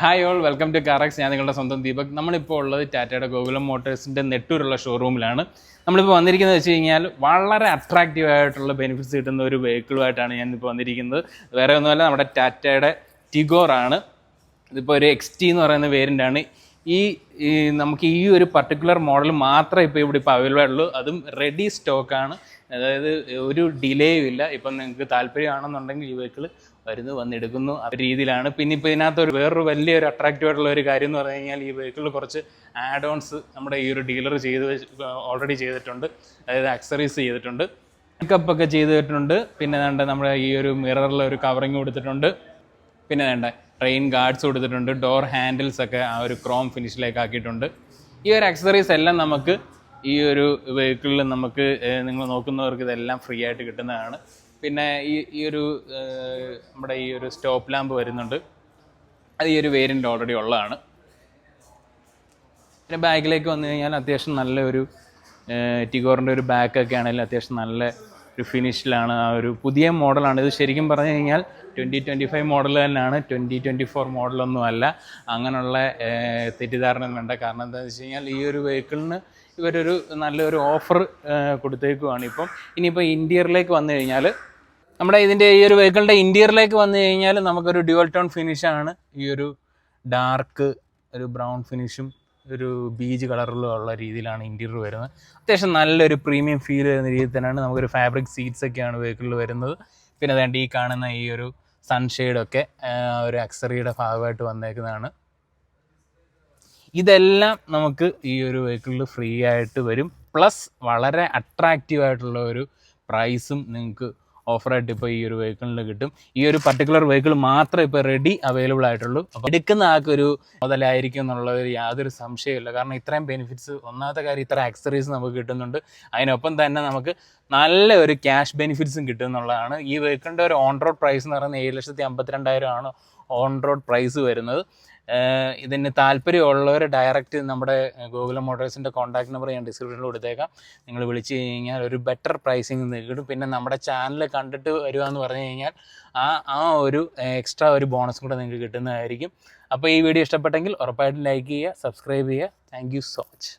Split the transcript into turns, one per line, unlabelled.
Hi all welcome to Carax ഞാൻ നിങ്ങളുടെ സ്വന്തം ദീപക്. നമ്മളിപ്പോൾ ഉള്ളത് ടാറ്റയുടെ ഗോകുലം മോട്ടോഴ്സിന്റെ നെട്ടൂരുള്ള ഷോറൂമിലാണ് നമ്മളിപ്പോൾ വന്നിരിക്കുന്നത് വെച്ച് കഴിഞ്ഞാൽ വളരെ അട്രാക്റ്റീവ് ആയിട്ടുള്ള ബെനിഫിറ്റ്സ് കിട്ടുന്ന ഒരു വെഹിക്കിളുമായിട്ടാണ് ഞാനിപ്പോൾ വന്നിരിക്കുന്നത്. വേറെ ഒന്നുമല്ല നമ്മുടെ ടാറ്റയുടെ ടിഗോർ ആണ്. ഇതിപ്പോൾ ഒരു എക്സ് ടി എന്ന് പറയുന്ന വേരിയന്റ് ആണ് ഈ നമുക്ക് ഈ ഒരു പർട്ടിക്കുലർ മോഡൽ മാത്രമേ ഇപ്പോൾ ഇവിടെ ഇപ്പോൾ അവൈലബിൾ ആയിട്ടുള്ളൂ. അതും റെഡി സ്റ്റോക്കാണ് അതായത് ഒരു ഡിലേയും ഇല്ല. ഇപ്പം നിങ്ങൾക്ക് താല്പര്യമാണെന്നുണ്ടെങ്കിൽ ഈ വെഹിക്കിൾ വരുന്നു വന്നെടുക്കുന്നു. ആ രീതിയിലാണ്. പിന്നെ ഇപ്പോൾ ഇതിനകത്ത് ഒരു വേറൊരു വലിയൊരു അട്രാക്റ്റീവ് ആയിട്ടുള്ള ഒരു കാര്യം എന്ന് പറഞ്ഞു കഴിഞ്ഞാൽ ഈ വെഹിക്കിളിൽ കുറച്ച് ആഡ് ഓൺസ് നമ്മുടെ ഈ ഒരു ഡീലർ ചെയ്ത് ഓൾറെഡി ചെയ്തിട്ടുണ്ട്. അതായത് അക്സറീസ് ചെയ്തിട്ടുണ്ട്. മേക്കപ്പ് ഒക്കെ ചെയ്തിട്ടുണ്ട് പിന്നെ നമ്മുടെ ഈ ഒരു മിററിൽ ഒരു കവറിങ് കൊടുത്തിട്ടുണ്ട്. പിന്നെ വേണ്ട റെയിൻ ഗാർഡ്സ് കൊടുത്തിട്ടുണ്ട് ഡോർ ഹാൻഡിൽസ് ഒക്കെ ആ ഒരു ക്രോം ഫിനിഷിലേക്ക് ആക്കിയിട്ടുണ്ട് ഈ ഒരു അക്സറീസ് എല്ലാം നമുക്ക് ഈ ഒരു വെഹിക്കിളിൽ നമുക്ക് നിങ്ങൾ നോക്കുന്നവർക്ക് ഇതെല്ലാം ഫ്രീ ആയിട്ട് കിട്ടുന്നതാണ്. പിന്നെ ഈ ഈ ഒരു നമ്മുടെ ഈ ഒരു സ്റ്റോപ്പ് ലാമ്പ് വരുന്നുണ്ട്. അത് ഈ ഒരു വേരിയന്റ് ഓൾറെഡി ഉള്ളതാണ്. പിന്നെ ബാഗിലേക്ക് വന്നു കഴിഞ്ഞാൽ അത്യാവശ്യം നല്ലൊരു ടിഗോറിന്റെ ഒരു ബാക്കൊക്കെ ആണെങ്കിലും അത്യാവശ്യം നല്ല ഒരു ഫിനിഷിലാണ് ആ ഒരു പുതിയ മോഡലാണ്. ഇത് ശരിക്കും പറഞ്ഞു കഴിഞ്ഞാൽ ട്വന്റി ട്വന്റി ഫൈവ് മോഡൽ തന്നെയാണ്. ട്വന്റി ട്വന്റി ഫോർ മോഡലൊന്നും അല്ല. അങ്ങനെയുള്ള തെറ്റിദ്ധാരണ വേണ്ട. കാരണം എന്താണെന്ന് വെച്ച് കഴിഞ്ഞാൽ ഈ ഒരു വെഹിക്കിളിന് ഇവരൊരു നല്ലൊരു ഓഫർ കൊടുത്തേക്കുവാണ്. ഇപ്പം ഇനിയിപ്പോൾ ഇന്റീരിയറിലേക്ക് വന്നു കഴിഞ്ഞാൽ നമ്മുടെ ഇതിന്റെ ഈ ഒരു വെഹിക്കിളിന്റെ ഇന്റീരിയറിലേക്ക് വന്നു കഴിഞ്ഞാൽ നമുക്കൊരു ഡ്യുവൽ ടോൺ ഫിനിഷാണ് ഈ ഒരു ഡാർക്ക് ഒരു ബ്രൗൺ ഫിനിഷും ഒരു ബീജ് കളറിലുള്ള രീതിയിലാണ് ഇന്റീരിയർ വരുന്നത്. അത്യാവശ്യം നല്ലൊരു പ്രീമിയം ഫീൽ വരുന്ന രീതിയിൽ തന്നെയാണ് നമുക്കൊരു ഫാബ്രിക് സീറ്റ്സ് ഒക്കെയാണ് വെഹിക്കിളിൽ വരുന്നത്. പിന്നെ അതുകൊണ്ട് ഈ കാണുന്ന ഈ ഒരു സൺഷെയ്ഡൊക്കെ ഒരു അക്സറിയുടെ ഭാഗമായിട്ട് വന്നേക്കുന്നതാണ്. ഇതെല്ലാം നമുക്ക് ഈ ഒരു വെഹിക്കിളിൽ ഫ്രീ ആയിട്ട് വരും. പ്ലസ് വളരെ അട്രാക്റ്റീവ് ആയിട്ടുള്ള ഒരു പ്രൈസും നിങ്ങൾക്ക് ഓഫറായിട്ട് ഇപ്പോൾ ഈ ഒരു വെഹിക്കിളിന് കിട്ടും. ഈ ഒരു പർട്ടിക്കുലർ വെഹിക്കിൾ മാത്രമേ ഇപ്പോൾ റെഡി അവൈലബിൾ ആയിട്ടുള്ളൂ. അപ്പോൾ എടുക്കുന്ന ആൾക്കൊരു മുതലായിരിക്കും ഒരു യാതൊരു സംശയമില്ല കാരണം ഇത്രയും ബെനിഫിറ്റ്സ് ഒന്നാമത്തെ കാര്യം ഇത്ര ആക്സറീസ് നമുക്ക് കിട്ടുന്നുണ്ട്. അതിനൊപ്പം തന്നെ നമുക്ക് നല്ല ഒരു ക്യാഷ് ബെനിഫിറ്റ്സും കിട്ടും എന്നുള്ളതാണ്. ഈ വെഹിക്കിളിന്റെ ഒരു ഓൺ റോഡ് പ്രൈസ് എന്ന് പറയുന്നത് ഏഴ് ലക്ഷത്തി അമ്പത്തിരണ്ടായിരം ആണ് ഓൺ റോഡ് പ്രൈസ് വരുന്നത്. ഇതിന് താല്പര്യമുള്ളവർ ഡയറക്റ്റ് നമ്മുടെ ഗൂഗിൾ മോട്ടോഴ്സിന്റെ കോൺടാക്ട് നമ്പർ ഞാൻ ഡിസ്ക്രിപ്ഷനിൽ കൊടുത്തേക്കാം. നിങ്ങൾ വിളിച്ചു കഴിഞ്ഞാൽ ഒരു ബെറ്റർ പ്രൈസിങ് കിട്ടും പിന്നെ നമ്മുടെ ചാനൽ കണ്ടിട്ട് വരിക എന്ന് പറഞ്ഞു കഴിഞ്ഞാൽ ആ ആ ഒരു എക്സ്ട്രാ ഒരു ബോണസ് കൂടെ നിങ്ങൾക്ക് കിട്ടുന്നതായിരിക്കും. അപ്പോൾ ഈ വീഡിയോ ഇഷ്ടപ്പെട്ടെങ്കിൽ ഉറപ്പായിട്ടും ലൈക്ക് ചെയ്യുക സബ്സ്ക്രൈബ് ചെയ്യുക. Thank so much